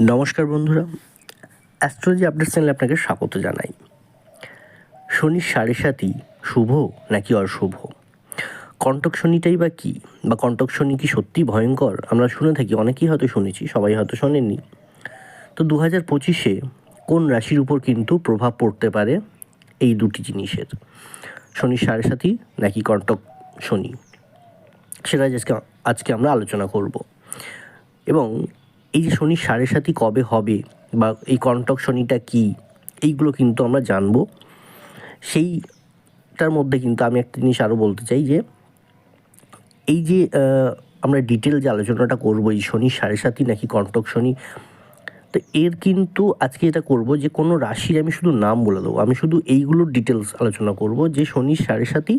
নমস্কার বন্ধুরা। Astrology update চ্যানেলে আপনাকে স্বাগত জানাই। শনির সাড়ে সাতই শুভ নাকি অশুভ? কণ্টক শনিটাই বা কী? বা কণ্টক শনি কি সত্যি ভয়ঙ্কর? আমরা শুনে থাকি, অনেকেই হয়তো শুনেছি, সবাই হয়তো শোনেননি। তো দু হাজার পঁচিশে কোন রাশির উপর কিন্তু প্রভাব পড়তে পারে? এই দুটি জিনিসের। শনির সাড়ে সাতই নাকি কণ্টক শনি? সেটা আজকে আজকে আমরা আলোচনা করব। এবং এই যে শনি সাড়ে সাতই কবে হবে বা এই কণ্টক শনিটা কি? এইগুলো কিন্তু আমরা জানব। সেইটার মধ্যে কিন্তু আমি একটা জিনিস আরও বলতে চাই যে, এই যে আমরা ডিটেল যে আলোচনাটা করব এই শনি সাড়ে সাতই নাকি কণ্টক শনি, তো এর কিন্তু আজকে এটা করব যে কোনো রাশির আমি শুধু নাম বলে দেবো। আমি শুধু এইগুলোর ডিটেলস আলোচনা করব যে শনি সাড়ে সাতই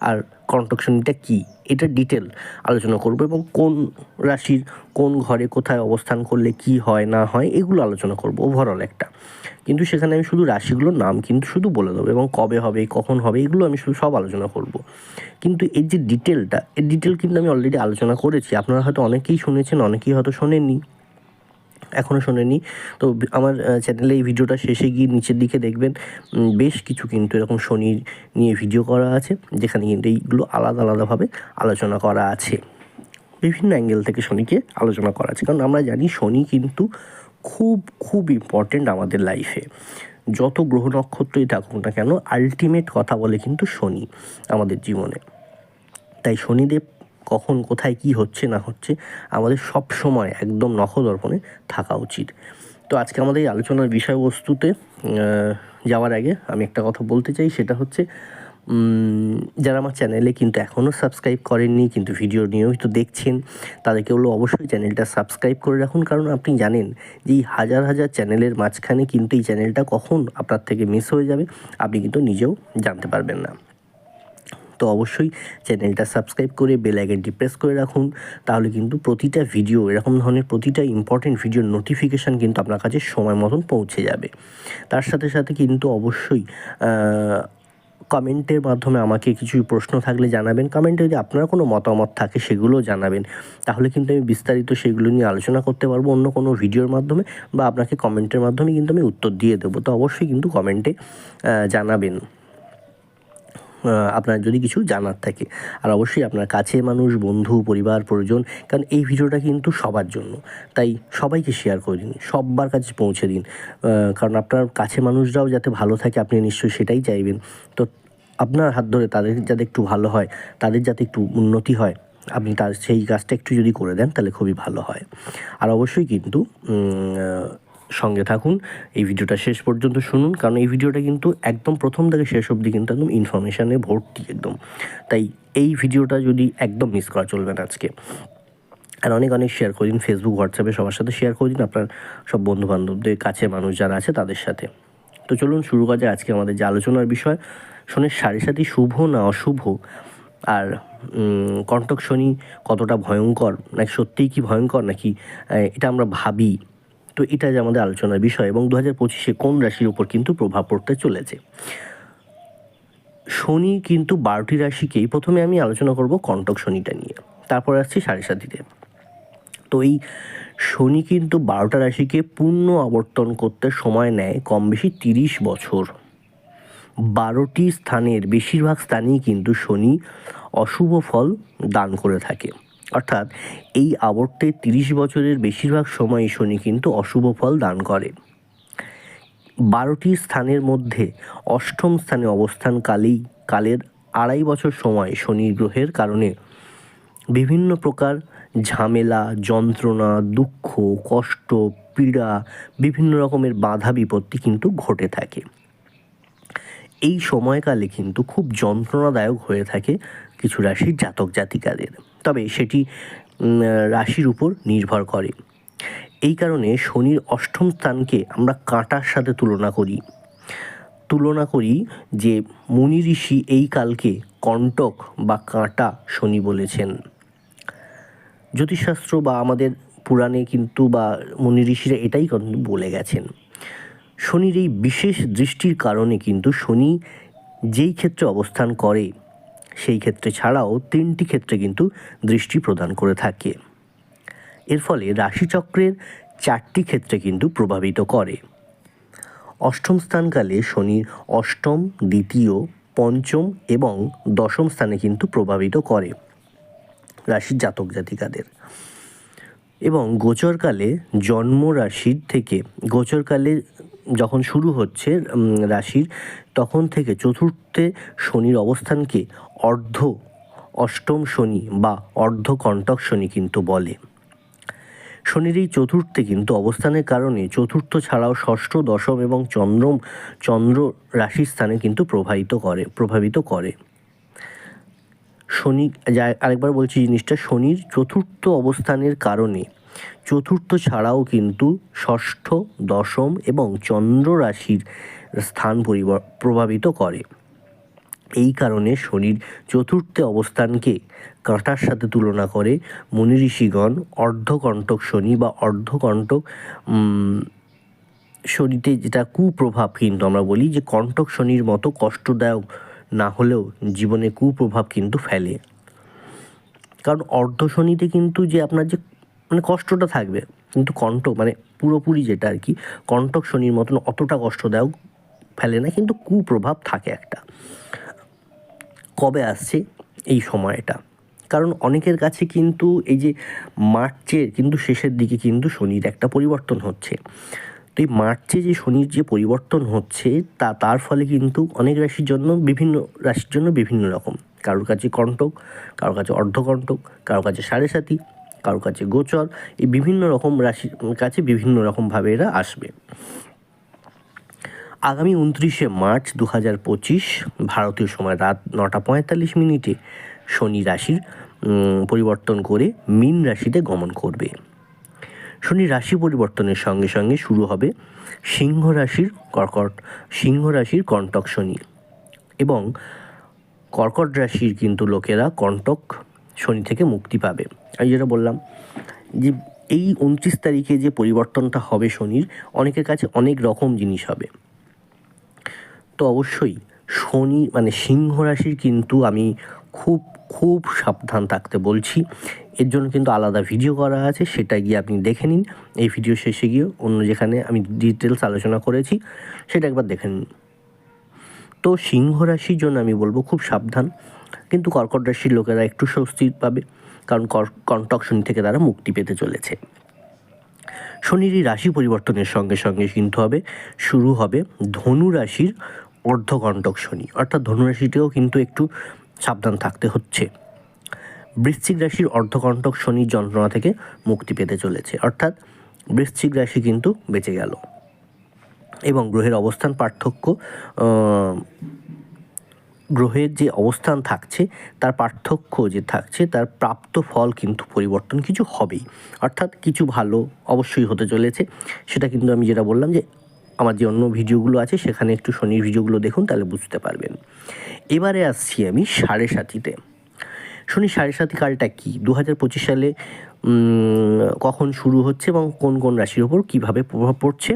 আর কন্ট্রাকশনটা শনিটা কী? এটা ডিটেল আলোচনা করব এবং কোন রাশির কোন ঘরে কোথায় অবস্থান করলে কি হয়, না হয়, এগুলো আলোচনা করব ওভারঅল একটা। কিন্তু সেখানে আমি শুধু রাশিগুলোর নাম কিন্তু শুধু বলে দেবো এবং কবে হবে, কখন হবে, এগুলো আমি শুধু সব আলোচনা করব। কিন্তু এর যে ডিটেলটা এর ডিটেল কিন্তু আমি অলরেডি আলোচনা করেছি। আপনারা হয়তো অনেকেই শুনেছেন, অনেকেই হয়তো শোনেননি। এখনও শোনেনি। তো আমার চ্যানেলে এই ভিডিওটা শেষে গিয়ে নিচের দিকে দেখবেন। বেশ কিছু কিন্তু এরকম শনি নিয়ে ভিডিও করা আছে, যেখানে কিন্তু এইগুলো আলাদা আলাদাভাবে আলোচনা করা আছে। বিভিন্ন অ্যাঙ্গেল থেকে শনিকে আলোচনা করা আছে। কারণ আমরা জানি শনি কিন্তু খুব খুব ইম্পর্টেন্ট আমাদের লাইফে যত গ্রহ নক্ষত্রই থাকুক না কেন আলটিমেট কথা বলে কিন্তু শনি আমাদের জীবনে। তাই শনিদেব কখন, কোথায়, কি হচ্ছে, না হচ্ছে, আমাদের সব সময় একদম নখদর্পণে থাকা উচিত। তো আজকে আমাদের এই আলোচনার বিষয়বস্তুতে যাওয়ার আগে আমি একটা কথা বলতে চাই, সেটা হচ্ছে যারা আমার চ্যানেলে কিন্তু এখনও সাবস্ক্রাইব করেননি, কিন্তু ভিডিও নিয়মিত দেখছেন, তাদেরকে বলব অবশ্যই চ্যানেলটা সাবস্ক্রাইব করে রাখুন। কারণ আপনি জানেন যে এই হাজার হাজার চ্যানেলের মাঝখানে কিন্তু এই চ্যানেলটা কখন আপনার থেকে মিস হয়ে যাবে, আপনি কিন্তু নিজেও জানতে পারবেন না। তো অবশ্যই চ্যানেলটা সাবস্ক্রাইব করে বেল আইকনটি প্রেস করে রাখুন। তাহলে কিন্তু প্রতিটা ভিডিও, এরকম ধরনের প্রতিটা ইম্পর্টেন্ট ভিডিওর নোটিফিকেশান কিন্তু আপনার কাছে সময় মতন পৌঁছে যাবে। তার সাথে সাথে কিন্তু অবশ্যই কমেন্টের মাধ্যমে আমাকে কিছু প্রশ্ন থাকলে জানাবেন। কমেন্টে যদি আপনার কোনো মতামত থাকে সেগুলোও জানাবেন। তাহলে কিন্তু আমি বিস্তারিত সেগুলো নিয়ে আলোচনা করতে পারব অন্য কোনো ভিডিওর মাধ্যমে বা আপনাকে কমেন্টের মাধ্যমে কিন্তু আমি উত্তর দিয়ে দেবো। তো অবশ্যই কিন্তু কমেন্টে জানাবেন। আপনার যদি কিছু জানার থাকে। আর অবশ্যই আপনার কাছে মানুষ, বন্ধু, পরিবার পরিজন কারণ এই ভিডিওটা কিন্তু সবার জন্য। তাই সবাইকে শেয়ার করে দিন সবার কাছে পৌঁছে দিন। কারণ আপনার কাছে মানুষরাও যাতে ভালো থাকে, আপনি নিশ্চয়ই সেটাই চাইবেন। তো আপনার হাত ধরে তাদের যাতে একটু ভালো হয়, তাদের যাতে একটু উন্নতি হয়, আপনি তার সেই কাজটা একটু যদি করে দেন, তাহলে খুবই ভালো হয়। আর অবশ্যই কিন্তু সঙ্গে থাকুন। এই ভিডিওটা শেষ পর্যন্ত শুনুন কারণ এই ভিডিওটা কিন্তু একদম প্রথম থেকে শেষ অবধি কিন্তু একদম ইনফরমেশানে ভর্তি একদম। তাই এই ভিডিওটা যদি একদম মিস করা চলবে না আজকে আর অনেক অনেক শেয়ার করে দিন ফেসবুক হোয়াটসঅ্যাপে সবার সাথে শেয়ার করে দিন আপনার সব বন্ধু বান্ধবদের কাছে মানুষ যারা আছে তাদের সাথে। তো চলুন শুরু করা যায় আজকে আমাদের যে আলোচনার বিষয়। শনির সাড়ে সাথে শুভ না অশুভ? আর উম, কণ্টক শনি কতটা ভয়ঙ্কর? নাকি সত্যিই কি ভয়ঙ্কর? নাকি এটা আমরা ভাবি? তো এটা যে আমাদের আলোচনার বিষয় এবং দু হাজার পঁচিশে কোন রাশির উপর কিন্তু প্রভাব পড়তে চলেছে? শনি কিন্তু বারোটি রাশিকেই প্রথমে আমি আলোচনা করব কণ্টক শনিটা নিয়ে। তারপর আসছি সাড়ে সাতিতে তো এই শনি কিন্তু বারোটা রাশিকে পূর্ণ আবর্তন করতে সময় নেয় কম বেশি তিরিশ বছর। বারোটি স্থানের বেশিরভাগ স্থানেই কিন্তু শনি অশুভ ফল দান করে থাকে। অর্থাৎ এই আবর্তে তিরিশ বছরের বেশিরভাগ সময় শনি কিন্তু অশুভ ফল দান করে। বারোটি স্থানের মধ্যে অষ্টম স্থানে অবস্থানকালেই কালের আড়াই বছর সময় শনি গ্রহের কারণে বিভিন্ন প্রকার ঝামেলা, যন্ত্রণা, দুঃখ, কষ্ট, পীড়া, বিভিন্ন রকমের বাধা বিপত্তি কিন্তু ঘটে থাকে। এই সময়কালে কিন্তু খুব যন্ত্রণাদায়ক হয়ে থাকে কিছু রাশির জাতক জাতিকাদের। তবে সেটি রাশির উপর নির্ভর করে। এই কারণে শনির অষ্টম স্থানকে আমরা কাঁটার সাথে তুলনা করি। তুলনা করি যে মুনি ঋষি এই কালকে কণ্টক বা কাঁটা শনি বলেছেন। জ্যোতিষশাস্ত্র বা আমাদের পুরাণে কিন্তু বা মুনি ঋষিরা এটাই কিন্তু বলে গেছেন। শনির এই বিশেষ দৃষ্টির কারণে কিন্তু শনি যেই ক্ষেত্রে অবস্থান করে সেই ক্ষেত্রে ছাড়াও তিনটি ক্ষেত্রে কিন্তু দৃষ্টি প্রদান করে থাকে। এর ফলে রাশিচক্রের চারটি ক্ষেত্রে কিন্তু প্রভাবিত করে। অষ্টম স্থানকালে শনির অষ্টম, দ্বিতীয়, পঞ্চম এবং দশম স্থানে কিন্তু প্রভাবিত করে রাশির জাতক জাতিকাদের। এবং গোচরকালে জন্ম রাশির থেকে, গোচরকালে যখন শুরু হচ্ছে রাশির, তখন থেকে চতুর্থে শনির অবস্থানকে অর্ধ অষ্টম শনি বা অর্ধ কণ্টক শনি কিন্তু বলে। শনির এই চতুর্থে কিন্তু অবস্থানের কারণে চতুর্থ ছাড়াও ষষ্ঠ, দশম এবং চন্দ্রম, চন্দ্র রাশির স্থানে কিন্তু প্রভাবিত করে প্রভাবিত করে। শনি আরেকবার বলছি জিনিসটা, শনির চতুর্থ অবস্থানের কারণে চতুর্থ ছাড়াও কিন্তু ষষ্ঠ, দশম এবং চন্দ্র রাশির স্থান প্রভাবিত করে। এই কারণে শনির চতুর্থে অবস্থানকে কাঁটার সাথে তুলনা করে মুনি ঋষিগণ অর্ধকণ্টক শনি বা অর্ধকণ্টক শনিতে যেটা কুপ্রভাব কিন্তু আমরা বলি যে কণ্টক শনির মতো কষ্টদায়ক না হলেও জীবনে কুপ্রভাব কিন্তু ফেলে। কারণ অর্ধ শনিতে কিন্তু যে আপনার যে মানে কষ্টটা থাকবে, কিন্তু কণ্ঠ মানে পুরোপুরি যেটা আর কি, কণ্টক শনির মতন অতটা কষ্টদায়ক ফেলে না, কিন্তু কুপ্রভাব থাকে একটা। কবে আসছে এই সময়টা? কারণ অনেকের কাছে কিন্তু এই যে মার্চের কিন্তু শেষের দিকে কিন্তু শনির একটা পরিবর্তন হচ্ছে। তো এই মার্চে যে শনির যে পরিবর্তন হচ্ছে, তা, তার ফলে কিন্তু অনেক রাশির জন্য বিভিন্ন, রাশির জন্য বিভিন্ন রকম। কারোর কাছে কণ্টক কারোর কাছে অর্ধকণ্টক কারোর কাছে সাড়ে সাতি, কারোর কাছে গোচর, এই বিভিন্ন রকম রাশির কাছে বিভিন্ন রকমভাবে এরা আসবে। আগামী উনত্রিশে মার্চ দু হাজার পঁচিশ ভারতীয় সময় রাত নটা পঁয়তাল্লিশ মিনিটে শনি রাশির পরিবর্তন করে মীন রাশিতে গমন করবে। শনি রাশি পরিবর্তনের সঙ্গে সঙ্গে শুরু হবে সিংহ রাশির কর্কট, সিংহ রাশির কণ্টক শনি এবং কর্কট রাশির কিন্তু লোকেরা কণ্টক শনি থেকে মুক্তি পাবে। আমি যেটা বললাম যে এই উনত্রিশ তারিখে যে পরিবর্তনটা হবে শনির, অনেকের কাছে অনেক রকম জিনিস হবে। তো অবশ্যই শনি মানে সিংহ রাশির কিন্তু আমি খুব খুব সাবধান থাকতে বলছি। এর জন্য কিন্তু আলাদা ভিডিও করা আছে, সেটা গিয়ে আপনি দেখে নিন। এই ভিডিও শেষে গিয়ে অন্য যেখানে আমি ডিটেলস আলোচনা করেছি, সেটা একবার দেখে নিন। তো সিংহ রাশির জন্য আমি বলব খুব সাবধান, কিন্তু কর্কট রাশির লোকেরা একটু স্বস্তি পাবে, কারণ কর- কণ্টক শনি থেকে তারা মুক্তি পেতে চলেছে। শনির এই রাশি পরিবর্তনের সঙ্গে সঙ্গে কিন্তু হবে, শুরু হবে ধনু রাশির অর্ধকণ্টক শনি। অর্থাৎ ধনু রাশিতেও কিন্তু একটু সাবধান থাকতে হচ্ছে। বৃশ্চিক রাশির অর্ধকণ্টক শনি যন্ত্রণা থেকে মুক্তি পেতে চলেছে। অর্থাৎ বৃশ্চিক রাশি কিন্তু বেঁচে গেল। এবং গ্রহের অবস্থান পার্থক্য গ্রহের যে অবস্থান থাকছে, তার পার্থক্য যে থাকছে, তার প্রাপ্ত ফল কিন্তু পরিবর্তন কিছু হবেই। অর্থাৎ কিছু ভালো অবশ্যই হতে চলেছে। সেটা কিন্তু আমি যেটা বললাম যে আমার যে অন্য ভিডিওগুলো আছে, সেখানে একটু শনির ভিডিওগুলো দেখুন, তাহলে বুঝতে পারবেন। এবারে আসছি আমি সাড়ে সাতিতে। শনি সাড়ে সাতি কালটা কি? দু হাজার পঁচিশ সালে কখন শুরু হচ্ছে এবং কোন কোন রাশির ওপর কীভাবে প্রভাব পড়ছে?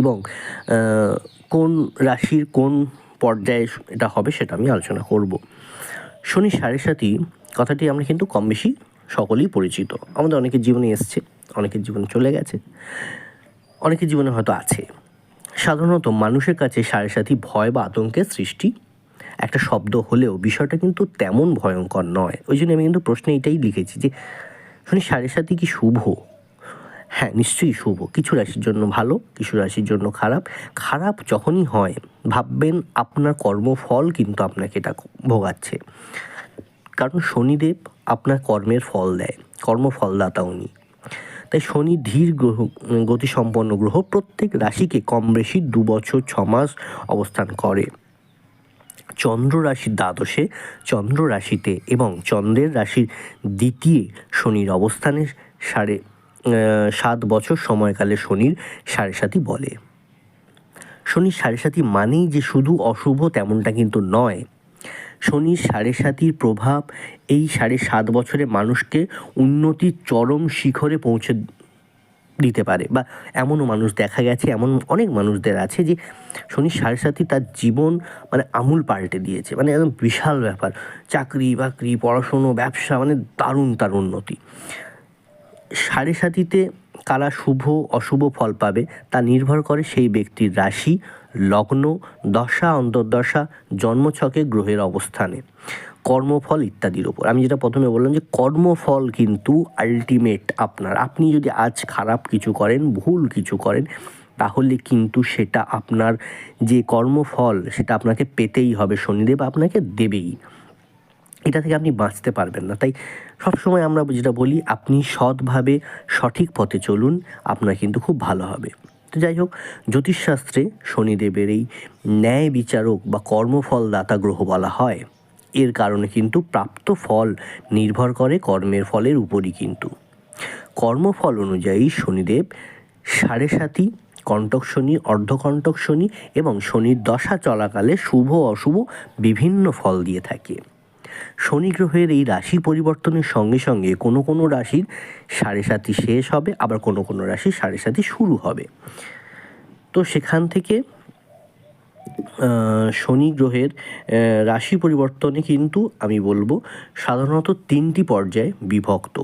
এবং কোন রাশির কোন পর্যায়ে এটা হবে সেটা আমি আলোচনা করব। শনি সাড়ে সাতি কথাটি আমরা কিন্তু কম বেশি সকলেই পরিচিত। আমাদের অনেকের জীবনে এসছে, অনেকের জীবনে চলে গেছে। অনেকের জীবনে হয়তো আছে। সাধারণত মানুষের কাছে সাড়ে সাথী ভয় বা আতঙ্কের সৃষ্টি। একটা শব্দ হলেও বিষয়টা কিন্তু তেমন ভয়ঙ্কর নয়। ওই জন্য আমি কিন্তু প্রশ্নে এটাই লিখেছি যে, শুনি সাড়ে সাথী কি শুভ? হ্যাঁ নিশ্চয়ই শুভ। কিছু রাশির জন্য ভালো, কিছু রাশির জন্য খারাপ। খারাপ যখনই হয়, ভাববেন আপনার কর্মফল কিন্তু আপনাকে এটা ভোগাচ্ছে। কারণ শনিদেব আপনার কর্মের ফল দেয়। কর্মফলদাতা উনি। তাই শনি ধীর গ্রহ, গতিসম্পন্ন গ্রহ প্রত্যেক রাশিকে কম বেশি দু বছর, ছ মাস অবস্থান করে। চন্দ্র রাশির দ্বাদশে, চন্দ্র রাশিতে এবং চন্দ্রের রাশির দ্বিতীয় শনির অবস্থানে সাড়ে সাত বছর সময়কালে শনির সাড়ে সাতি বলে। শনির সাড়ে সাতি মানেই যে শুধু অশুভ তেমনটা কিন্তু নয় শনির সাড়ে সাতির প্রভাব এই সাড়ে সাত বছরে মানুষকে উন্নতির চরম শিখরে পৌঁছে দিতে পারে। বা এমনও মানুষ দেখা গেছে, এমন অনেক মানুষদের আছে যে শনি সাড়ে সাথী তার জীবন মানে আমূল পাল্টে দিয়েছে। মানে একদম বিশাল ব্যাপার। চাকরি, বাকরি, পড়াশুনো, ব্যবসা মানে দারুণ তার উন্নতি। সাড়ে সাতিতে কারা শুভ, অশুভ ফল পাবে তা নির্ভর করে সেই ব্যক্তির রাশি। লগ্ন, দশা, অন্তর্দশা, জন্মছকে, গ্রহের অবস্থানে। কর্মফল ইত্যাদির ওপর আমি যেটা প্রথমে বললাম যে কর্মফল কিন্তু আলটিমেট আপনার। আপনি যদি আজ খারাপ কিছু করেন, ভুল কিছু করেন, তাহলে কিন্তু সেটা আপনার যে কর্মফল, সেটা আপনাকে পেতেই হবে, শনিদেব আপনাকে দেবেই। এটা থেকে আপনি বাঁচতে পারবেন না। তাই সবসময় আমরা যেটা বলি, আপনি সৎভাবে সঠিক পথে চলুন, আপনার কিন্তু খুব ভালো হবে। তো যাই হোক, জ্যোতিষশাস্ত্রে শনিদেবের এই ন্যায় বিচারক বা কর্মফলদাতা গ্রহ বলা হয়। এর কারণে কিন্তু প্রাপ্ত ফল নির্ভর করে কর্মের ফলের উপরই কিন্তু। কর্মফল অনুযায়ী শনিদেব সাড়ে সাতি কণ্টক শনি অর্ধকণ্টক শনি এবং শনির দশা চলাকালে শুভ অশুভ বিভিন্ন ফল দিয়ে থাকে। শনি গ্রহের এই রাশি পরিবর্তনের সঙ্গে সঙ্গে কোনো কোনো রাশির সাড়ে সাতি শেষ হবে, আবার কোনো কোনো রাশির সাড়ে সাতি শুরু হবে। তো সেখান থেকে শনি গ্রহের রাশি পরিবর্তনে কিন্তু আমি বলব সাধারণত তিনটি পর্যায়ে বিভক্ত।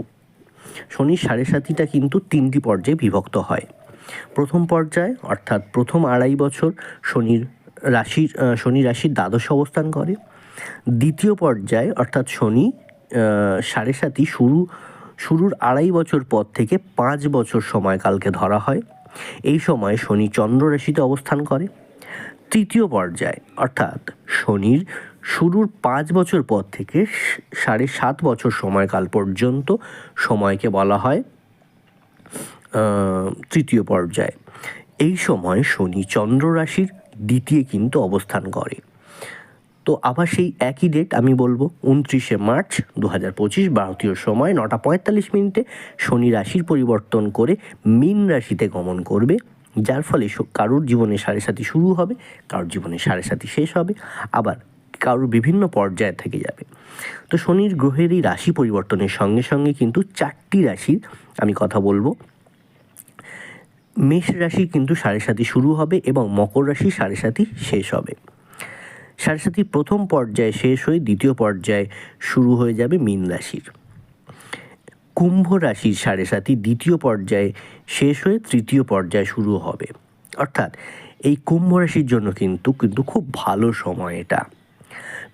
শনির সাড়ে সাতিটা কিন্তু তিনটি পর্যায়ে বিভক্ত হয়। প্রথম পর্যায়ে, অর্থাৎ প্রথম আড়াই বছর শনির রাশির শনি রাশির দ্বাদশ অবস্থান করে। দ্বিতীয় পর্যায়ে, অর্থাৎ শনি সাড়ে সাতি শুরু, শুরুর আড়াই বছর পর থেকে পাঁচ বছর সময়কালকে ধরা হয়। এই সময় শনি চন্দ্র রাশিতে অবস্থান করে। তৃতীয় পর্যায়, অর্থাৎ শনির শুরুর পাঁচ বছর পর থেকে সাড়ে সাত বছর সময়কাল পর্যন্ত সময়কে বলা হয় তৃতীয় পর্যায়। এই সময় শনি চন্দ্র রাশির দ্বিতীয় কিন্তু অবস্থান করে। তো আবার সেই একই ডেট আমি বলব, উনত্রিশে মার্চ দু হাজার পঁচিশ, ভারতীয় সময় নটা পঁয়তাল্লিশ মিনিটে শনি রাশির পরিবর্তন করে মীন রাশিতে গমন করবে, যার ফলে কারোর জীবনে সাড়ে সাথী শুরু হবে, কারোর জীবনে সাড়ে সাথী শেষ হবে, আবার কারোর বিভিন্ন পর্যায়ে থেকে যাবে। তো শনির গ্রহের এই রাশি পরিবর্তনের সঙ্গে সঙ্গে কিন্তু চারটি রাশির আমি কথা বলব। মেষ রাশি কিন্তু সাড়ে সাথী শুরু হবে এবং মকর রাশি সাড়ে সাথী শেষ হবে। সাথী প্রথম পর্যায়ে শেষ হয়ে দ্বিতীয় পর্যায়ে শুরু হয়ে যাবে মীন রাশির। কুম্ভ রাশির সাড়ে সাথী দ্বিতীয় পর্যায়ে শেষ হয়ে তৃতীয় পর্যায়ে শুরু হবে। অর্থাৎ এই কুম্ভ রাশির জন্য কিন্তু কিন্তু খুব ভালো সময় এটা।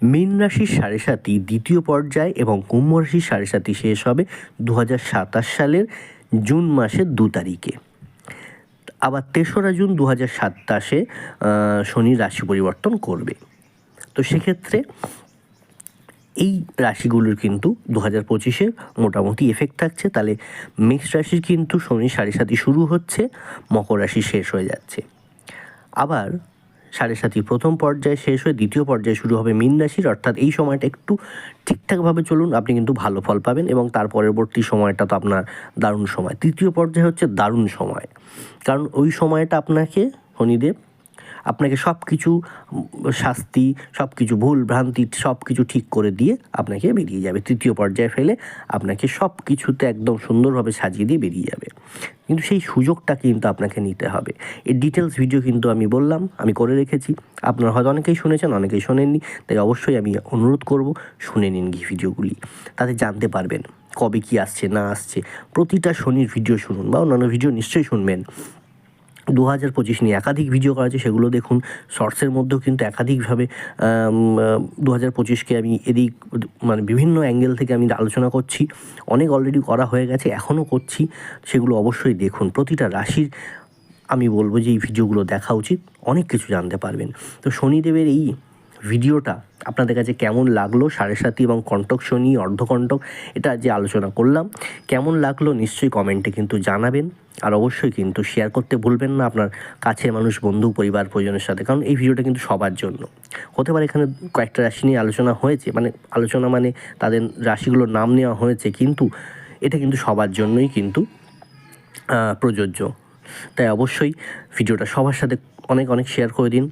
মীন রাশির সাড়ে সাথী দ্বিতীয় পর্যায়ে এবং কুম্ভ রাশির সাড়ে সাথী শেষ হবে দু হাজার সাতাশ সালের জুন মাসের দু তারিখে। আবার তেসরা জুন দু হাজার সাতাশে শনি রাশি পরিবর্তন করবে। তো সেক্ষেত্রে এই রাশিগুলোর কিন্তু দু হাজার পঁচিশে মোটামুটি এফেক্ট থাকছে। তাহলে মেষ রাশির কিন্তু শনি সাড়ে সাথী শুরু হচ্ছে, মকর রাশি শেষ হয়ে যাচ্ছে। আবার সাড়ে সাথী প্রথম পর্যায়ে শেষ হয়ে দ্বিতীয় পর্যায়ে শুরু হবে মীন রাশির। অর্থাৎ এই সময়টা একটু ঠিকঠাকভাবে চলুন, আপনি কিন্তু ভালো ফল পাবেন এবং তার পরবর্তী সময়টা তো আপনার দারুণ সময়। তৃতীয় পর্যায়ে হচ্ছে দারুণ সময়। কারণ ওই সময়টা আপনাকে শনিদেব আপনাকে সব কিছু শাস্তি সব কিছু ভুল, ভ্রান্তি সব কিছু ঠিক করে দিয়ে আপনাকে বেরিয়ে যাবে। তৃতীয় পর্যায়ে ফেলে আপনাকে সব কিছুতে একদম সুন্দরভাবে সাজিয়ে দিয়ে বেরিয়ে যাবে। কিন্তু সেই সুযোগটা কিন্তু আপনাকে নিতে হবে। এর ডিটেলস ভিডিও কিন্তু আমি বললাম, আমি করে রেখেছি। আপনারা হয়তো অনেকেই শুনেছেন, অনেকেই শোনেননি। তাই অবশ্যই আমি অনুরোধ করব, শুনে নিন গিয়ে ভিডিওগুলি তাতে জানতে পারবেন কবে কি আসছে, না আসছে। প্রতিটা শনির ভিডিও শুনুন বা অন্যান্য ভিডিও নিশ্চয়ই শুনবেন। দু হাজার পঁচিশ নিয়ে একাধিক ভিডিও করা আছে সেগুলো দেখুন। শর্টসের মধ্যেও কিন্তু একাধিকভাবে দু হাজার পঁচিশকে আমি এদিক মানে বিভিন্ন অ্যাঙ্গেল থেকে আমি আলোচনা করছি। অনেক অলরেডি করা হয়ে গেছে, এখনও করছি। সেগুলো অবশ্যই দেখুন। প্রতিটা রাশির আমি বলব যে এই ভিডিওগুলো দেখা উচিত। অনেক কিছু জানতে পারবেন। তো শনিদেবের এই ভিডিওটা আপনাদের কাছে কেমন লাগল? সাড়ে সাতি এবং কণ্টক শনি অর্ধকণ্টক এটা যে আলোচনা করলাম। কেমন লাগল নিশ্চয়ই কমেন্টে কিন্তু জানাবেন। আর অবশ্যই কিন্তু শেয়ার করতে ভুলবেন না আপনার কাছের মানুষ, বন্ধু, পরিবার, পরিজনের সাথে। কারণ এই ভিডিওটা কিন্তু সবার জন্য। হতে পারে এখানে কয়েকটা রাশি নিয়ে আলোচনা হয়েছে মানে আলোচনা মানে তাদের রাশিগুলোর নাম নেওয়া হয়েছে, কিন্তু এটা কিন্তু সবার জন্যই কিন্তু প্রযোজ্য। তাই অবশ্যই ভিডিওটা সবার সাথে অনেক অনেক শেয়ার করে দিন।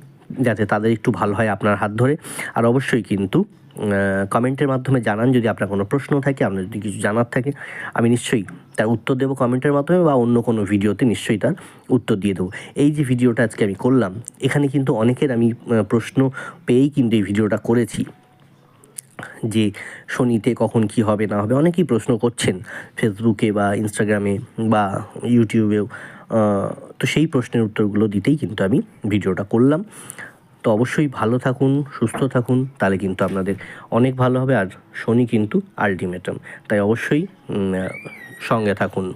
যাতে তাদের একটু ভালো হয় আপনার হাত ধরে। আর অবশ্যই কিন্তু কমেন্টের মাধ্যমে জানান যদি আপনার কোনো প্রশ্ন থাকে, আপনার যদি কিছু জানার থাকে, আমি নিশ্চয়ই তার উত্তর দেবো কমেন্টের মাধ্যমে বা অন্য কোনো ভিডিওতে নিশ্চয়ই তার উত্তর দিয়ে দেবো। এই যে ভিডিওটা আজকে আমি করলাম, এখানে কিন্তু অনেকের আমি প্রশ্ন পেয়েই কিন্তু এই ভিডিওটা করেছি। যে শনিতে কখন কি হবে না হবে, অনেকেই প্রশ্ন করছেন ফেসবুকে বা ইনস্টাগ্রামে বা ইউটিউবেও তো সেই প্রশ্নের উত্তরগুলো দিতেই কিন্তু আমি ভিডিওটা করলাম। তো অবশ্যই ভালো থাকুন, সুস্থ থাকুন, তাহলে কিন্তু আপনাদের অনেক ভালো হবে। আর শনি কিন্তু আলটিমেটাম তাই অবশ্যই সঙ্গে থাকুন।